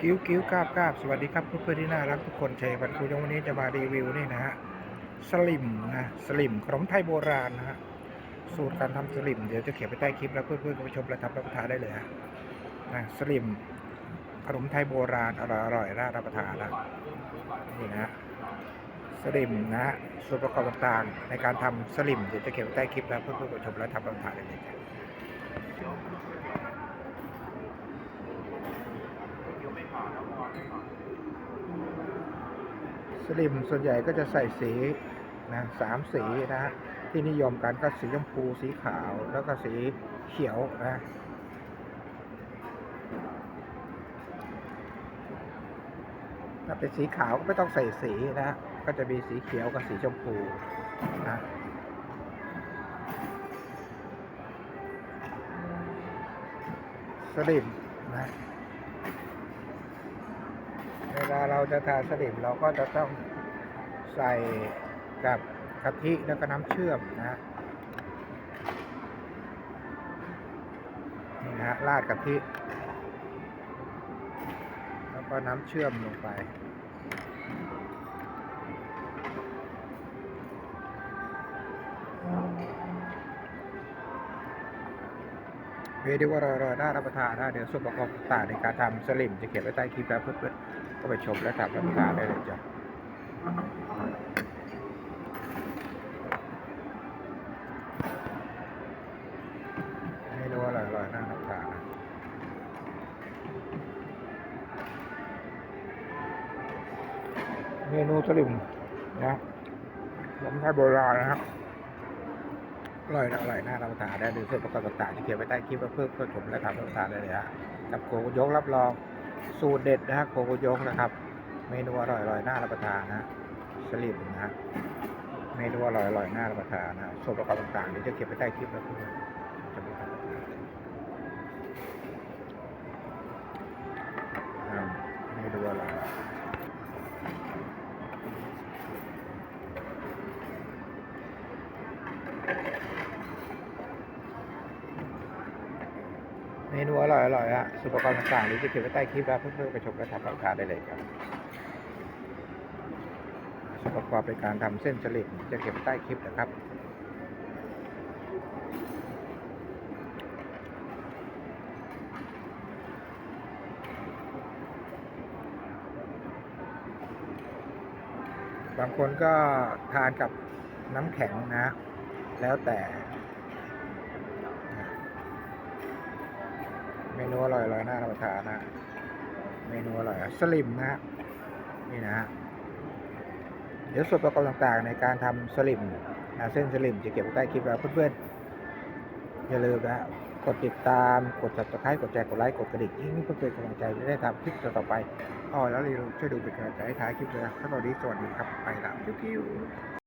กิ้วกิ้วกราบกราบสวัสดีครับเพื่อนๆที่น่ารักทุกคนชัยพันธ์คุยงวันนี้จะมารีวิวนี่นะฮะสลิมนะสลิมขนมไทยโบราณนะฮะสูตรการทำสลิมเดี๋ยวจะเขียนไปใต้คลิปแล้วเพื่อนๆก็ไปชมและทำรับประทานได้เลยฮะนะสลิมขนมไทยโบราณอร่อยอร่อยน่ารับประทานนะนี่นะฮะสลิมนะฮะส่วนประกอบต่างๆในการทำสลิมเดี๋ยวจะเขียนไปใต้คลิปแล้วเพื่อนๆก็ชมและทำรับประทานได้เลย สลิมส่วนใหญ่ก็จะใส่สีนะสามสีนะฮะที่นิยมกันก็สีชมพูสีขาวแล้วก็สีเขียวนะถ้าเป็นสีขาวก็ไม่ต้องใส่สีนะ ก็จะมีสีเขียวกับสีชมพูนะสลิมนะ ลาเราจะทานสลิมเราก็จะต้องใส่กับกะทิแล้วก็น้ำเชื่อมนะนี่นะฮะราดกะทิ แล้วก็น้ำเชื่อมลงไปเรียกได้ว่าอร่อๆน่ารับประทานนะเดี๋ยวส่วนประกอบต่างในการทำสลิมจะเขียนไว้ใต้คลิปแล้วเพื่อนๆ ไปชมและทำรับประทานได้เลยจ้ะให้ดูอร่อยๆน่ารับทานนะเมนูสลิมนะขนมไทยโบราณนะครับอร่อยนะอร่อยน่ารับประทานได้ดูส่วนประกอบต่างๆที่เขียนไว้ใต้คลิปว่าเพิ่มเพื่อผมและทำรับประทานได้เลยฮะกับโกโกยกรับรอง สูตรเด็ดนะฮะโกโกยงนะครับ เมนูอร่อยๆน่ารับประทานนะสลิมนะฮะเมนูอร่อยๆน่ารับประทานนะส่วนประกอบต่างๆเดี๋ยวจะเขียนไว้ใต้คลิปแล้วคุณจะมีครับ เมนูอร่อยอร่อยอะส่วนประกอบต่างๆหรือจะเขียนไว้ใต้คลิปแล้วเพื่อนๆไปชมและทำรับประทานได้เลยครับส่วนประกอบในการทำเส้นสลิดจะเขียนไว้ใต้คลิปนะครับบางคนก็ทานกับน้ำแข็งนะ แล้วแต่ เมนูอร่อยอร่อยน่ารับประทานนะเมนูอร่อยสลิมนะนี่นะเดี๋ยวส่วนประกอบต่างๆ ในการทำสลิมนะเส้นสลิมจะเก็บไว้ใต้คลิปแล้วเพื่อนๆอย่าลืมนะกดติดตามกด subscribe กดแชร์กดไลค์กดกระดิ่งยิ่งเพื่อเป็นกำลังใจจะได้ทำคลิปต่อไปอ๋อแล้วอย่าลืมช่วยดูเป็นกำลังใจให้ท้ายคลิปด้วยนะสวัสดีสวัสดีครับไปละคิว